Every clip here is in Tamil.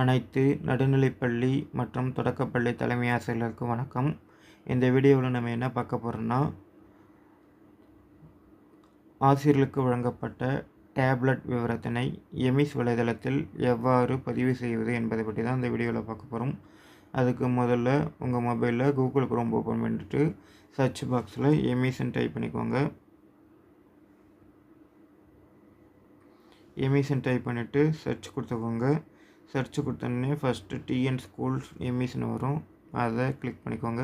அனைத்து நடுநிலைப்பள்ளி மற்றும் தொடக்கப்பள்ளி தலைமை ஆசிரியர்களுக்கு வணக்கம். இந்த வீடியோவில் நம்ம என்ன பார்க்க போகிறோம்னா ஆசிரியர்களுக்கு வழங்கப்பட்ட டேப்லெட் விவரத்தினை எமிஸ் வலைதளத்தில் எவ்வாறு பதிவு செய்வது என்பதை பற்றி தான் இந்த வீடியோவில் பார்க்க போகிறோம் அதுக்கு முதல்ல உங்கள் மொபைலில் கூகுள் குரோம் ஓப்பன் பண்ணிட்டு சர்ச் பாக்ஸில் எமிஸ்ன்னு டைப் பண்ணிக்கோங்க. எமிஸ்ன்னு டைப் பண்ணிவிட்டு சர்ச் கொடுத்துக்கோங்க. சர்ச் கொடுத்தோடனே ஃபஸ்ட்டு டிஎன் ஸ்கூல்ஸ் எம்இஸ்னு வரும். அதை கிளிக் பண்ணிக்கோங்க.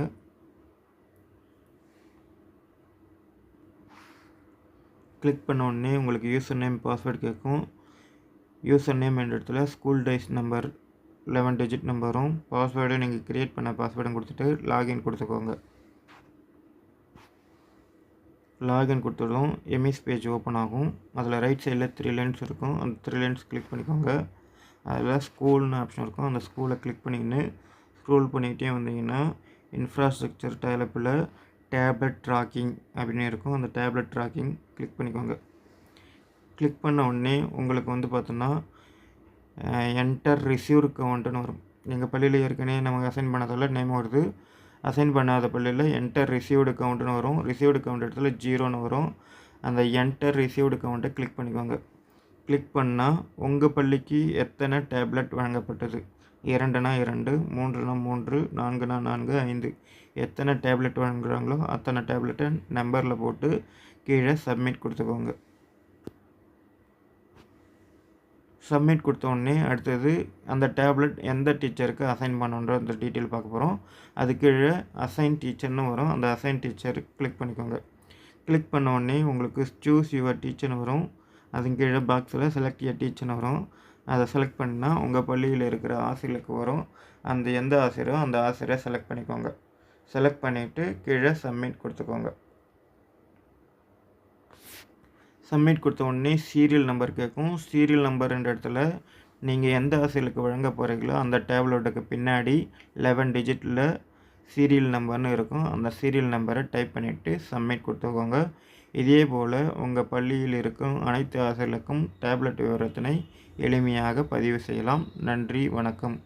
கிளிக் பண்ண உடனே உங்களுக்கு யூசர் நேம் பாஸ்வேர்டு கேட்கும். யூசர் நேம் என்ற இடத்துல school DISE number eleven digit நம்பரும் பாஸ்வேர்டு நீங்கள் க்ரியேட் பண்ண பாஸ்வேர்டும் கொடுத்துட்டு லாகின் கொடுத்துக்கோங்க. லாகின் கொடுத்ததும் எம்இஸ் பேஜ் ஓப்பன் ஆகும். அதில் ரைட் சைடில் த்ரீ லைன்ஸ் இருக்கும். அந்த த்ரீ லைன்ஸ் கிளிக் பண்ணிக்கோங்க. அதில் ஸ்கூல்னு ஆப்ஷன் இருக்கும். அந்த ஸ்கூலை கிளிக் பண்ணிக்கின்னு ஸ்க்ரோல் பண்ணிக்கிட்டே வந்தீங்கன்னா இன்ஃப்ராஸ்ட்ரக்சர் டெவலப்பில் டேப்லெட் ட்ராக்கிங் அப்படின்னு இருக்கும். அந்த டேப்லெட் ட்ராக்கிங் கிளிக் பண்ணிக்கோங்க. கிளிக் பண்ண உடனே உங்களுக்கு வந்து பார்த்தோன்னா என்டர் ரிசீவ்டு கவுண்ட்டுன்னு வரும். எங்கள் பள்ளியில் ஏற்கனவே நமக்கு அசைன் பண்ணதால் நேம் வருது. அசைன் பண்ணாத பள்ளியில் என்டர் ரிசீவ்டு கவுண்ட்டுன்னு வரும். ரிசீவ்டு கவுண்ட் இடத்துல ஜீரோன்னு வரும். அந்த என்டர் ரிசீவ்டு கவுண்ட்டை கிளிக் பண்ணிக்கோங்க. கிளிக் பண்ணால் உங்கள் பள்ளிக்கு எத்தனை டேப்லெட் வழங்கப்பட்டது? இரண்டுனா இரண்டு மூன்றுனா மூன்று நான்குனா நான்கு ஐந்து. எத்தனை டேப்லெட் வழங்குறாங்களோ அத்தனை டேப்லெட்டை நம்பரில் போட்டு கீழே சப்மிட் கொடுத்துக்கோங்க. சப்மிட் கொடுத்த உடனே அடுத்தது அந்த டேப்லெட் எந்த டீச்சருக்கு அசைன் பண்ணுன்ற அந்த டீட்டெயில் பார்க்க போகிறோம் அது கீழே அசைன் டீச்சர்னு வரும். அந்த அசைன் டீச்சர் கிளிக் பண்ணிக்கோங்க. கிளிக் பண்ண உடனே உங்களுக்கு சூஸ் யுவர் டீச்சர்னு வரும். அதுக்கு கீழே பாக்ஸில் செலக்ட் எ டீச்சர்னு வரும். அதை செலக்ட் பண்ணால் உங்கள் பள்ளியில் இருக்கிற ஆசிரியருக்கு வரும். அந்த எந்த ஆசிரியரோ அந்த ஆசிரியரை செலக்ட் பண்ணிக்கோங்க. செலக்ட் பண்ணிவிட்டு கீழே சப்மிட் கொடுத்துக்கோங்க. சப்மிட் கொடுத்த உடனே சீரியல் நம்பர் கேட்கும். சீரியல் நம்பருன்ற இடத்துல நீங்கள் எந்த ஆசிரியருக்கு வழங்க போகிறீங்களோ அந்த டேப்லெட்டுக்கு பின்னாடி லெவன் டிஜிட்டில் சீரியல் நம்பர்னு இருக்கும். அந்த சீரியல் நம்பரை டைப் பண்ணிவிட்டு சப்மிட் கொடுத்துக்கோங்க. இதே போல் உங்கள் பள்ளியில் இருக்கும் அனைத்து ஆசிரியர்களுக்கும் டேப்லெட் விவரத்தினை எளிமையாக பதிவு செய்யலாம். நன்றி வணக்கம்.